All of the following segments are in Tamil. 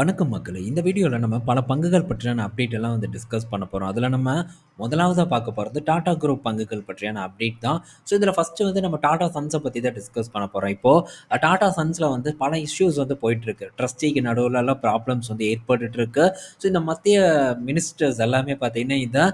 வணக்கம் மக்களை இந்த வீடியோவில் நம்ம பல பங்குகள் பற்றியான அப்டேட் எல்லாம் வந்து டிஸ்கஸ் பண்ண போகிறோம் அதில் நம்ம முதலாவதாக பார்க்க போகிறது டாடா குரூப் பங்குகள் பற்றியான அப்டேட் தான். ஸோ இதில் ஃபர்ஸ்ட்டு வந்து நம்ம டாடா சன்ஸை பற்றி தான் டிஸ்கஸ் பண்ண போகிறோம் இப்போ டாடா சன்ஸில் வந்து பல இஷ்யூஸ் வந்து போயிட்டுருக்கு. ட்ரஸ்டிக்கு நடுவுலலாம் ப்ராப்ளம்ஸ் வந்து ஏற்பட்டுருக்கு ஸோ இந்த மத்திய மினிஸ்டர்ஸ் எல்லாமே பார்த்தீங்கன்னா, இதை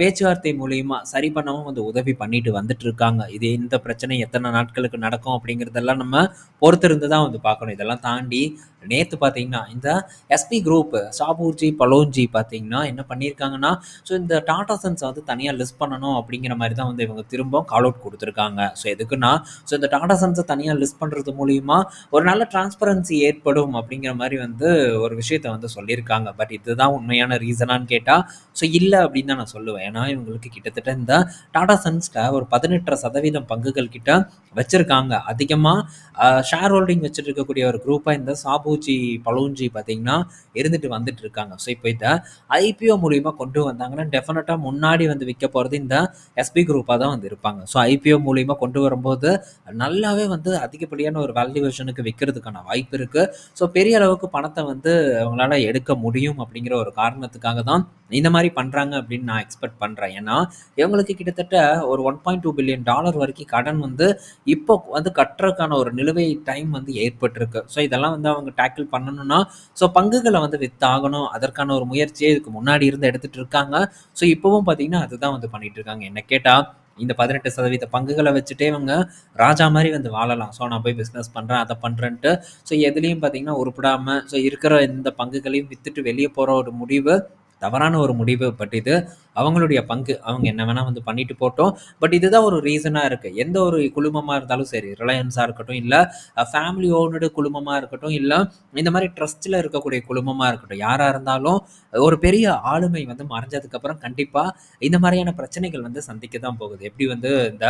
பேச்சுவார்த்தை மூலயமா சரி பண்ணவும் வந்து உதவி பண்ணிட்டு வந்துட்டு இருக்காங்க. இது இந்த பிரச்சனை எத்தனை நாட்களுக்கு நடக்கும் அப்படிங்கிறதெல்லாம் நம்ம பொறுத்திருந்து தான் வந்து பார்க்கணும். இதெல்லாம் தாண்டி நேற்று பார்த்தீங்கன்னா, இந்த எஸ்பி குரூப் ஷாபூர்ஜி, பலோன்ஜி பார்த்தீங்கன்னா என்ன பண்ணியிருக்காங்கன்னா, ஸோ இந்த டாடா சன்ஸை வந்து தனியாக லிஸ்ட் பண்ணணும் அப்படிங்கிற மாதிரி தான் வந்து இவங்க திரும்பவும் கால் அவுட் கொடுத்துருக்காங்க ஸோ எதுக்குன்னா, ஸோ இந்த டாடா சன்ஸை தனியாக லிஸ்ட் பண்ணுறது மூலிமா ஒரு நல்ல டிரான்ஸ்பரன்சி ஏற்படும் அப்படிங்கிற மாதிரி வந்து ஒரு விஷயத்த வந்து சொல்லியிருக்காங்க. பட் இதுதான் உண்மையான ரீசனான்னு கேட்டால் ஸோ இல்லை அப்படின்னு தான் நான் சொல்லுவேன். ஏன்னா இவங்களுக்கு கிட்டத்தட்ட இந்த டாடா சன்ஸ்ல ஒரு 18% பங்குகள் கிட்ட வச்சிருக்காங்க. அதிகமாக ஷேர் ஹோல்டிங் வச்சுட்டு இருக்கக்கூடிய ஒரு குரூப்பாக இந்த சாபூஜி, பலோன்ஜி பார்த்தீங்கன்னா இருந்துட்டு வந்துட்டு இருக்காங்க. ஸோ இப்போ இத ஐபிஓ மூலியமா கொண்டு வந்தாங்கன்னா, டெஃபினட்டாக முன்னாடி வந்து விற்க போறது இந்த எஸ்பி குரூப்பா தான் வந்து இருப்பாங்க. ஸோ ஐபிஓ மூலியமாக கொண்டு வரும்போது நல்லாவே வந்து அதிகப்படியான ஒரு வேல்யூவேஷனுக்கு விக்கிறதுக்கான வாய்ப்பு இருக்கு. ஸோ பெரிய அளவுக்கு பணத்தை வந்து அவங்களால எடுக்க முடியும் அப்படிங்கிற ஒரு காரணத்துக்காக தான் இந்த மாதிரி பண்றாங்க அப்படின்னு நான் எக்ஸ்பெக்ட் பண்றேன். ஏன்னா, இவங்களுக்கு கிட்டத்தட்ட ஒரு $1.2 பில்லியன் டாலர் வரைக்கும் கடன் வந்து இப்போ வந்து கட்டுறதுக்கான ஒரு நிலுவை டைம் வந்து ஏற்பட்டிருக்கு. ஸோ இதெல்லாம் வந்து அவங்க டேக்கிள் பண்ணணும்னா, ஸோ ஸோ பங்குகளை வந்து வித்தாகணும். அதற்கான ஒரு முயற்சியே இதுக்கு முன்னாடி இருந்து எடுத்துட்டு இருக்காங்க. ஸோ இப்போவும் பார்த்தீங்கன்னா, அதுதான் வந்து பண்ணிட்டு இருக்காங்க. என்ன கேட்டால் இந்த பதினெட்டு சதவீத பங்குகளை வச்சுட்டே இவங்க ராஜா மாதிரி வந்து வாழலாம். ஸோ நான் போய் பிஸ்னஸ் பண்ணுறேன் அதை பண்ணுறேன்ட்டு ஸோ எதுலேயும் பார்த்தீங்கன்னா உருப்பிடாமல் ஸோ இருக்கிற இந்த பங்குகளையும் விற்றுட்டு வெளியே போகிற ஒரு முடிவு தவறான ஒரு முடிவு. பட் இது அவங்களுடைய பங்கு. அவங்க என்ன வேணால் வந்து பண்ணிட்டு போட்டோம் பட் இதுதான் ஒரு ரீசனாக இருக்குது எந்த ஒரு குழுமமாக இருந்தாலும் சரி, ரிலையன்ஸாக இருக்கட்டும், இல்லை ஃபேமிலி ஓனடு குழுமமாக இருக்கட்டும், இல்லை இந்த மாதிரி ட்ரஸ்ட்டில் இருக்கக்கூடிய குழுமமாக இருக்கட்டும், யாராக இருந்தாலும் ஒரு பெரிய ஆளுமை வந்து மறைஞ்சதுக்கப்புறம் கண்டிப்பாக இந்த மாதிரியான பிரச்சனைகள் வந்து சந்திக்க தான் போகுது. எப்படி வந்து இந்த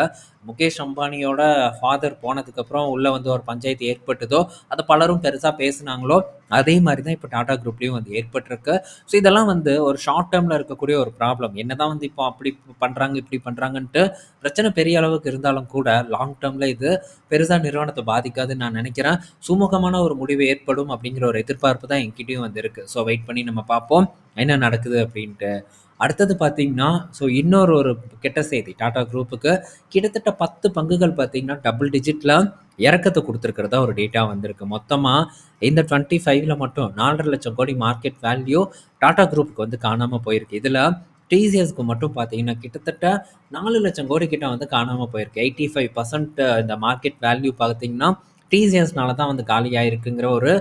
முகேஷ் அம்பானியோட ஃபாதர் போனதுக்கப்புறம் உள்ளே வந்து ஒரு பஞ்சாயத்து ஏற்பட்டதோ, அதை பலரும் பெருசாக பேசுனாங்களோ, அதே மாதிரி தான் இப்போ டாடா குரூப்லேயும் வந்து ஏற்பட்டிருக்கு. ஸோ இதெல்லாம் வந்து ஒரு ஷார்ட் டேர்மில் இருக்கக்கூடிய ஒரு ப்ராப்ளம். என்னதான் வந்து இப்போ அப்படி பண்ணுறாங்க இப்படி பண்ணுறாங்கன்ட்டு பிரச்சனை பெரிய அளவுக்கு இருந்தாலும் கூட, லாங் டேர்மில் இது பெருசாக நிறுவனத்தை பாதிக்காதுன்னு நான் நினைக்கிறேன் சுமூகமான ஒரு முடிவு ஏற்படும் அப்படிங்கிற ஒரு எதிர்பார்ப்பு தான் என்கிட்டயும் வந்து இருக்குது ஸோ வெயிட் பண்ணி நம்ம பார்ப்போம். என்ன நடக்குது அப்படின்ட்டு. அடுத்தது பார்த்தீங்கன்னா, ஸோ இன்னொரு ஒரு கெட்ட செய்தி டாடா குரூப்புக்கு கிட்டத்தட்ட 10 பங்குகள் பார்த்தீங்கன்னா, டபுள் டிஜிட்டில் இறக்கத்தை கொடுத்துருக்கிறதா ஒரு டேட்டா வந்திருக்கு. மொத்தமாக இந்த 25ல மட்டும் நாலரை லட்சம் கோடி மார்க்கெட் வேல்யூ டாடா குரூப்புக்கு வந்து காணாமல் போயிருக்கு. இதில் டிசிஎஸ்க்கு மட்டும் பார்த்தீங்கன்னா, கிட்டத்தட்ட 4,00,000 கோடி கிட்ட வந்து காணாமல் போயிருக்கு. 85% இந்த மார்க்கெட் வேல்யூ பார்த்தீங்கன்னா, டிசிஎஸ்னால தான் வந்து காலியாக இருக்குங்கிற ஒரு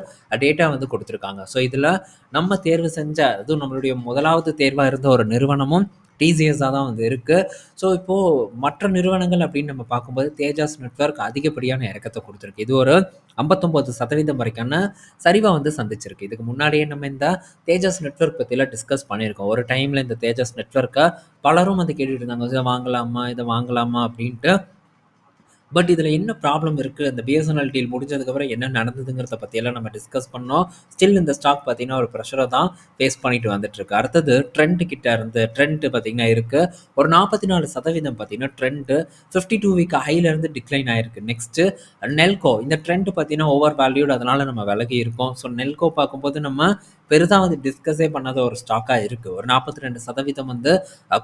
டேட்டா வந்து கொடுத்துருக்காங்க ஸோ இதில் நம்ம தேர்வு செஞ்ச அதுவும் நம்மளுடைய முதலாவது தேர்வாக இருந்த ஒரு நிறுவனமும் டிசிஎஸ்ஸாக தான் வந்து இருக்குது ஸோ இப்போது மற்ற நிறுவனங்கள் அப்படின்னு நம்ம பார்க்கும்போது, தேஜாஸ் நெட்வொர்க் அதிகப்படியான இறக்கத்தை கொடுத்துருக்கு இது ஒரு 59% வரைக்கான சரிவாக வந்து சந்திச்சிருக்கு. இதுக்கு முன்னாடியே நம்ம இந்த தேஜாஸ் நெட்வொர்க் பற்றிலாம் டிஸ்கஸ் பண்ணியிருக்கோம். ஒரு டைமில் இந்த தேஜாஸ் நெட்ஒர்க்கை பலரும் வந்து கேட்டுட்டு இருந்தாங்க. இதை வாங்கலாமா? இதை வாங்கலாமா? அப்படின்ட்டு. பட் இதில் என்ன ப்ராப்ளம் இருக்குது அந்த பிஎஸ்என்எல் டீல் முடிஞ்சதுக்கப்புறம் என்ன நடந்ததுங்கிறத பற்றியெல்லாம் நம்ம டிஸ்கஸ் பண்ணோம். ஸ்டில் இந்த ஸ்டாக் பார்த்தீங்கன்னா, ஒரு ப்ரெஷரை தான் ஃபேஸ் பண்ணிட்டு வந்துட்டுருக்கு. அடுத்தது ட்ரெண்ட் கிட்ட இருந்து ட்ரெண்ட் பார்த்தீங்கன்னா இருக்குது ஒரு 44% பார்த்தீங்கன்னா ட்ரெண்ட் 52 வீக் ஹைலருந்து டிக்ளைன் ஆயிருக்கு. நெக்ஸ்ட்டு நெல்கோ இந்த ட்ரெண்ட் பார்த்தீங்கன்னா, ஓவர் வேல்யூடு அதனால் நம்ம விலகி இருக்கோம். ஸோ நெல்கோ பார்க்கும்போது நம்ம பெருசாக வந்து டிஸ்கஸே பண்ணாத ஒரு ஸ்டாக்காக இருக்குது ஒரு 42% வந்து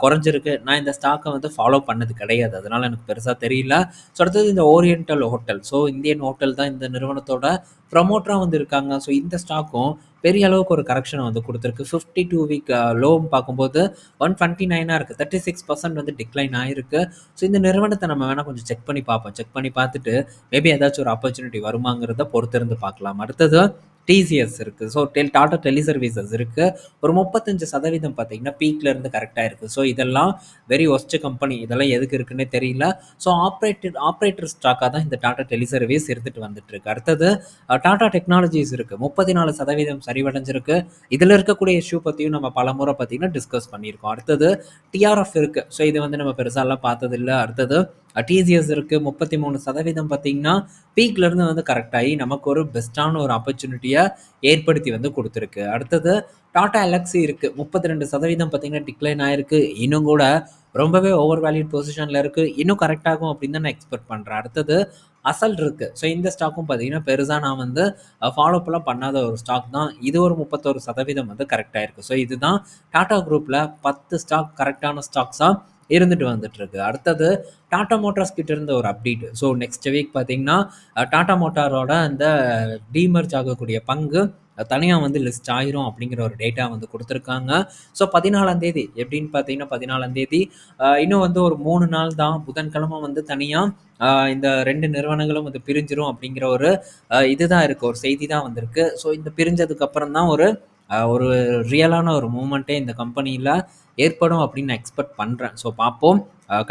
குறைஞ்சிருக்கு. நான் இந்த ஸ்டாக்கை வந்து ஃபாலோ பண்ணது கிடையாது. அதனால் எனக்கு பெருசாக தெரியல. ஸோ அடுத்தது இந்த Oriental Hotel. So Indian hotel தான் இந்த நிறுவனத்தோட ப்ரமோட்டராக வந்து இருக்காங்க. ஸோ இந்த ஸ்டாக்கும் பெரிய அளவுக்கு ஒரு கரெக்ஷனை வந்து கொடுத்துருக்கு ஃபிஃப்டி டூ வீக் லோவும் பார்க்கும்போது ஒன் டுவென்ட்டி நைனாக இருக்குது தேர்ட்டி சிக்ஸ் பர்சன்ட் வந்து டிக்ளைன் ஆகிருக்கு ஸோ இந்த நிறுவனத்தை நம்ம வேணால் கொஞ்சம் செக் பண்ணி பார்ப்போம். செக் பண்ணி பார்த்துட்டு, மேபி ஏதாச்சும் ஒரு ஆப்பர்ச்சுனிட்டி வருமாங்கிறத பொறுத்திருந்து பார்க்கலாம். அடுத்தது டிசிஎஸ் இருக்குது ஸோ டெல் டாடா டெலி சர்வீசஸ் இருக்குது ஒரு 35% பார்த்தீங்கன்னா, பீக்லேருந்து கரெக்டாக இருக்குது ஸோ இதெல்லாம் வெரி ஒஸ்ட் கம்பெனி. இதெல்லாம் எதுக்கு இருக்குன்னே தெரியல. ஸோ ஆப்ரேட்டர் ஆப்ரேட்டர் ஸ்டாக்காக தான் இந்த டாடா டெலி சர்வீஸ் இருந்துட்டு வந்துட்டுருக்கு. அடுத்தது டாட்டா டாடா டெக்னாலஜிஸ் இருக்கு. 34% சரிவடைஞ்சிருக்கு. இதில் இருக்கக்கூடிய இஷ்யூ பற்றியும் நம்ம பல முறை பார்த்தீங்கன்னா, டிஸ்கஸ் பண்ணியிருக்கோம். அடுத்தது டிஆர்எஃப் இருக்குது ஸோ இது வந்து நம்ம பெருசாலாம் பார்த்ததில்ல. அடுத்தது அ டிசிஎஸ் இருக்கு. 33% பார்த்தீங்கன்னா, பீக்லேருந்து வந்து கரெக்டாகி நமக்கு ஒரு பெஸ்ட்டான ஒரு ஆப்பர்ச்சுனிட்டியை ஏற்படுத்தி வந்து கொடுத்துருக்கு அடுத்தது டாடா எலக்ஸி இருக்குது முப்பத்தி ரெண்டு சதவீதம் பார்த்தீங்கன்னா, டிக்ளைன் ஆயிருக்கு. இன்னும் கூட ரொம்பவே ஓவர் வேல்யூட் பொசிஷனில் இருக்குது இன்னும் கரெக்டாகும் அப்படின்னு தான் நான் எக்ஸ்பெக்ட் பண்ணுறேன் அடுத்தது அசல் இருக்குது ஸோ இந்த ஸ்டாக்கும் பார்த்தீங்கன்னா, பெருசாக நான் வந்து ஃபாலோ அப்லாம் பண்ணாத ஒரு ஸ்டாக் தான். இது ஒரு 31% வந்து கரெக்டாக இருக்குது ஸோ இதுதான் டாடா குரூப்பில் பத்து ஸ்டாக் கரெக்டான ஸ்டாக்ஸாக இருந்துட்டு வந்துட்டுருக்கு. அடுத்தது டாடா மோட்டார்ஸ் கிட்ட இருந்த ஒரு அப்டேட். ஸோ நெக்ஸ்ட் வீக் பார்த்தீங்கன்னா, டாடா மோட்டாரோட அந்த டீமர்ஜ் ஆகக்கூடிய பங்கு தனியாக வந்து லிஸ்ட் ஆயிரும் அப்படிங்கிற ஒரு டேட்டா வந்து கொடுத்துருக்காங்க ஸோ 14ஆம் தேதி எப்படின்னு பார்த்தீங்கன்னா, 14ஆம் தேதி இன்னும் வந்து ஒரு மூணு நாள் தான். புதன்கிழமை வந்து தனியாக இந்த ரெண்டு நிறுவனங்களும் வந்து பிரிஞ்சிரும் அப்படிங்கிற ஒரு இதுதான் இருக்குது ஒரு செய்தி தான் வந்திருக்கு. ஸோ இந்த பிரிஞ்சதுக்கு அப்புறம் தான் ஒரு ஒரு ரியலான ஒரு மூமெண்ட்டே இந்த கம்பெனியில் ஏற்படும் அப்படின்னு நான் எக்ஸ்பெக்ட் பண்ணுறேன் ஸோ பார்ப்போம்.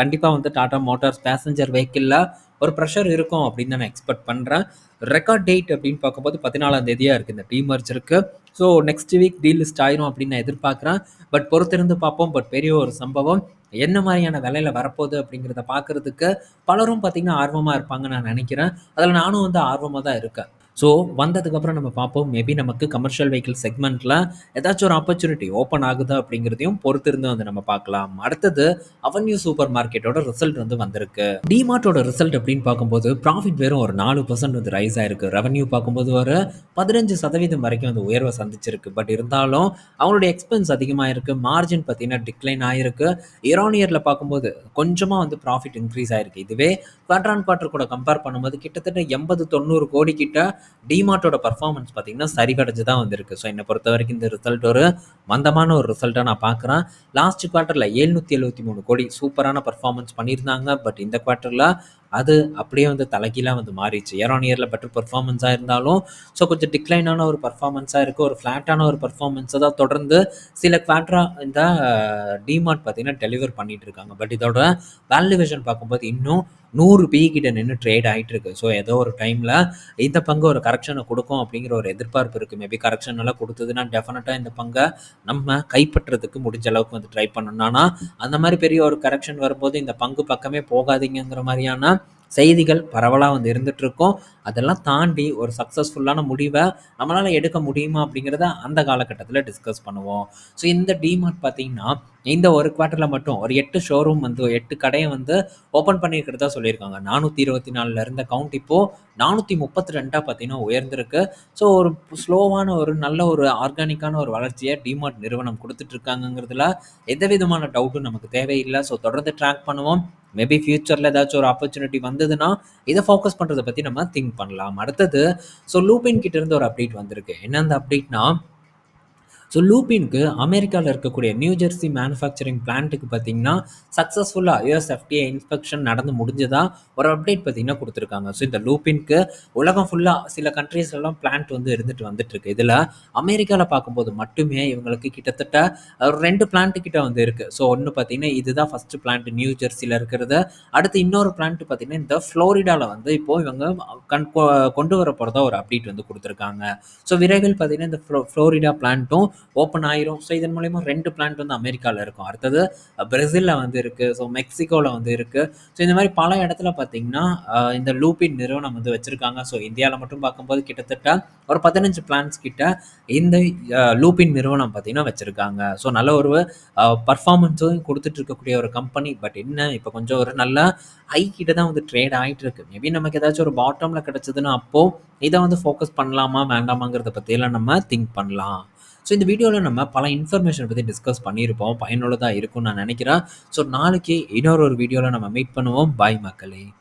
கண்டிப்பாக வந்து டாடா மோட்டார்ஸ் பேசஞ்சர் வெஹிக்கிளில் ஒரு ப்ரெஷர் இருக்கும் அப்படின்னு தான் நான் எக்ஸ்பெக்ட் பண்ணுறேன் ரெக்கார்ட் டேட் அப்படின்னு பார்க்கும்போது பதினாலாம் தேதியாக இருக்குது இந்த டீமெர்ஜருக்கு. ஸோ நெக்ஸ்ட் வீக் டீலிஸ்ட் ஆயிரும் அப்படின்னு நான் எதிர்பார்க்குறேன். பட் பொறுத்திருந்து பார்ப்போம். பட் பெரிய ஒரு சம்பவம். என்ன மாதிரியான விலையில் வரப்போகுது அப்படிங்கிறத பார்க்கறதுக்கு பலரும் பார்த்தீங்கன்னா, ஆர்வமாக இருப்பாங்கன்னு நான் நினைக்கிறேன் அதில் நானும் வந்து ஆர்வமாக தான் இருக்கேன். ஸோ வந்ததுக்கப்புறம் நம்ம பார்ப்போம். மேபி நமக்கு கமர்ஷியல் வெஹிக்கிள் செக்மெண்ட்டில் ஏதாச்சும் ஒரு ஆப்பர்ச்சுனிட்டி ஓப்பன் ஆகுதா அப்படிங்கிறதையும் பொறுத்திருந்து வந்து நம்ம பார்க்கலாம். அடுத்தது அவென்யூ சூப்பர் மார்க்கெட்டோட ரிசல்ட் வந்து வந்திருக்கு. டிமார்ட்டோட ரிசல்ட் அப்படின்னு பார்க்கும்போது ப்ராஃபிட் வெறும் ஒரு நாலு பர்சன்ட் வந்து ரைஸ் ஆயிருக்கு. ரெவன்யூ பார்க்கும்போது ஒரு 15% வரைக்கும் வந்து உயர்வை சந்திச்சிருக்கு. பட் இருந்தாலும் அவங்களுடைய எக்ஸ்பென்ஸ் அதிகமாயிருக்கு. மார்ஜின் பார்த்தீங்கன்னா, டிக்ளைன் ஆயிருக்கு. இரான் இயரில் பார்க்கும்போது கொஞ்சமாக வந்து ப்ராஃபிட் இன்க்ரீஸ் ஆயிருக்கு. இதுவே குவார்டர் ஆன் குவார்டர் கூட கம்பேர் பண்ணும்போது கிட்டத்தட்ட 80, 90 கோடி கிட்ட டிமார்ட்டோட பர்ஃபார்மன்ஸ் பார்த்தீங்கன்னா, சரிவடைஞ்சு தான் வந்திருக்கு. ஸோ என்ன பொறுத்தவரைக்கும் இந்த ரிசல்ட் ஒரு மந்தமான ஒரு ரிசல்ட்டா நான் பார்க்குறேன். லாஸ்ட் குவார்ட்டர்ல 773 கோடி சூப்பரான பர்ஃபார்மன்ஸ் பண்ணியிருந்தாங்க. பட் இந்த குவார்ட்டர்ல அது அப்படியே வந்து தலைகீழாக வந்து மாறிடுச்சு இயர் ஆன் இயரில் பெட்டர் பர்ஃபார்மன்ஸாக இருந்தாலும், ஸோ கொஞ்சம் டிக்ளைனான ஒரு பர்ஃபார்மன்ஸாக இருக்குது ஒரு ஃப்ளாட்டான ஒரு பர்ஃபார்மன்ஸை தான் தொடர்ந்து சில குவார்ட்டரா இந்த டிமார்ட் பார்த்தீங்கன்னா, டெலிவர் பண்ணிட்டு இருக்காங்க. பட் இதோட வேல்யூவேஷன் பார்க்கும்போது இன்னும் நூறு பி கிட்ட நின்று ட்ரேட் ஆகிட்டு இருக்கு. ஸோ ஏதோ ஒரு டைமில் இந்த பங்கு ஒரு கரெக்ஷனை கொடுக்கும் அப்படிங்கிற ஒரு எதிர்பார்ப்பு இருக்குது மேபி கரெக்ஷன் எல்லாம் கொடுத்ததுன்னா டெஃபினட்டாக இந்த பங்கை நம்ம கைப்பற்றுறதுக்கு முடிஞ்ச அளவுக்கு வந்து ட்ரை பண்ணணும். ஆனால் அந்த மாதிரி பெரிய ஒரு கரெக்ஷன் வரும்போது இந்த பங்கு பக்கமே போகாதீங்கிற மாதிரியான செய்திகள் பரவலாக வந்து இருந்துட்டுருக்கும். அதெல்லாம் தாண்டி ஒரு சக்ஸஸ்ஃபுல்லான முடிவை நம்மளால் எடுக்க முடியுமா அப்படிங்கிறத அந்த காலகட்டத்தில் டிஸ்கஸ் பண்ணுவோம். ஸோ இந்த டிமார்ட் பார்த்தீங்கன்னா, இந்த ஒரு குவார்ட்டரில் மட்டும் ஒரு எட்டு ஷோரூம் வந்து எட்டு கடையை வந்து ஓப்பன் பண்ணியிருக்கிறதா சொல்லியிருக்காங்க. 424ல இருந்த கவுண்ட் இப்போது நானூற்றி முப்பத்தி ரெண்டாக பார்த்தீங்கன்னா உயர்ந்திருக்கு. ஸோ ஒரு ஸ்லோவான ஒரு நல்ல ஒரு ஆர்கானிக்கான ஒரு வளர்ச்சியை டிமார்ட் நிறுவனம் கொடுத்துட்ருக்காங்கிறதுல எந்த விதமான டவுட்டும் நமக்கு தேவையில்லை ஸோ தொடர்ந்து ட்ராக் பண்ணுவோம். மேபி ஃப்யூச்சரில் ஏதாச்சும் ஒரு ஆப்பர்ச்சுனிட்டி வந்ததுன்னா, இதை ஃபோக்கஸ் பண்ணுறதை பற்றி நம்ம திங்க் பண்ணலாம். அடுத்தது ஸோ லூபின் கிட்டேருந்து ஒரு அப்டேட் வந்திருக்கு. என்ன அந்த அப்டேட்னா, ஸோ லூபின்க்கு அமெரிக்காவில் இருக்கக்கூடிய நியூ ஜெர்சி மேனுஃபேக்சரிங் பிளான்ட்டுக்கு பார்த்தீங்கன்னா, சக்ஸஸ்ஃபுல்லாக யுஎஸ் எஃப்டிஏ இன்ஸ்பெக்ஷன் நடந்து முடிஞ்சதா ஒரு அப்டேட் பார்த்தீங்கன்னா கொடுத்துருக்காங்க ஸோ இந்த லூபின்க்கு உலகம் ஃபுல்லாக சில கண்ட்ரீஸ்லலாம் பிளான்ட் வந்து இருந்துட்டு வந்துட்டுருக்கு. இதில் அமெரிக்காவில் பார்க்கும்போது மட்டுமே இவங்களுக்கு கிட்டத்தட்ட ஒரு 2 பிளான்ட் கிட்ட வந்து இருக்குது ஸோ ஒன்று பார்த்தீங்கன்னா, இதுதான் ஃபஸ்ட்டு பிளான்ட் நியூ ஜெர்சியில் இருக்கிறது. அடுத்து இன்னொரு பிளான்ட் பார்த்தீங்கன்னா, இந்த ஃப்ளோரிடாவில் வந்து இப்போ இவங்க கண் கொ கொண்டு போகிறதா ஒரு அப்டேட் வந்து கொடுத்துருக்காங்க ஸோ விரைவில் பார்த்தீங்கன்னா, இந்த ஃப்ளோ ஃப்ளோரிடா பிளான்ட்டும் ஓப்பன் ஆயிரும். ஸோ இதன் மூலியமா 2 பிளான்ட் வந்து அமெரிக்கால இருக்கும். அடுத்தது பிரேசிலில் வந்து இருக்கு. ஸோ மெக்சிகோவில் வந்து இருக்கு. ஸோ இந்த மாதிரி பல இடத்துல பார்த்தீங்கன்னா, இந்த லூபின் நிறுவனம் வந்து வச்சிருக்காங்க. ஸோ இந்தியாவில் மட்டும் பார்க்கும்போது கிட்டத்தட்ட ஒரு 15 பிளான்ட்ஸ் கிட்ட இந்த லூபின் நிறுவனம் பார்த்தீங்கன்னா வச்சிருக்காங்க. ஸோ நல்ல ஒரு பர்ஃபார்மன்ஸும் கொடுத்துட்டு இருக்கக்கூடிய ஒரு கம்பெனி. பட் என்ன இப்போ கொஞ்சம் ஒரு நல்ல ஹை கிட்ட தான் வந்து ட்ரேட் ஆயிட்டு இருக்கு. மேபி நமக்கு ஏதாச்சும் ஒரு பாட்டம்ல கிடைச்சதுன்னா, அப்போ இதை வந்து ஃபோக்கஸ் பண்ணலாமா, வேண்டாமாங்கிறத பற்றியெல்லாம் நம்ம திங்க் பண்ணலாம். ஸோ இந்த வீடியோவில் நம்ம பல இன்ஃபர்மேஷன் பற்றி டிஸ்கஸ் பண்ணியிருப்போம். பயனுள்ளதாக இருக்கும்னு நான் நினைக்கிறேன் ஸோ நாளைக்கு இன்னொரு ஒரு வீடியோவில் நம்ம மீட் பண்ணுவோம். பாய் மக்களே!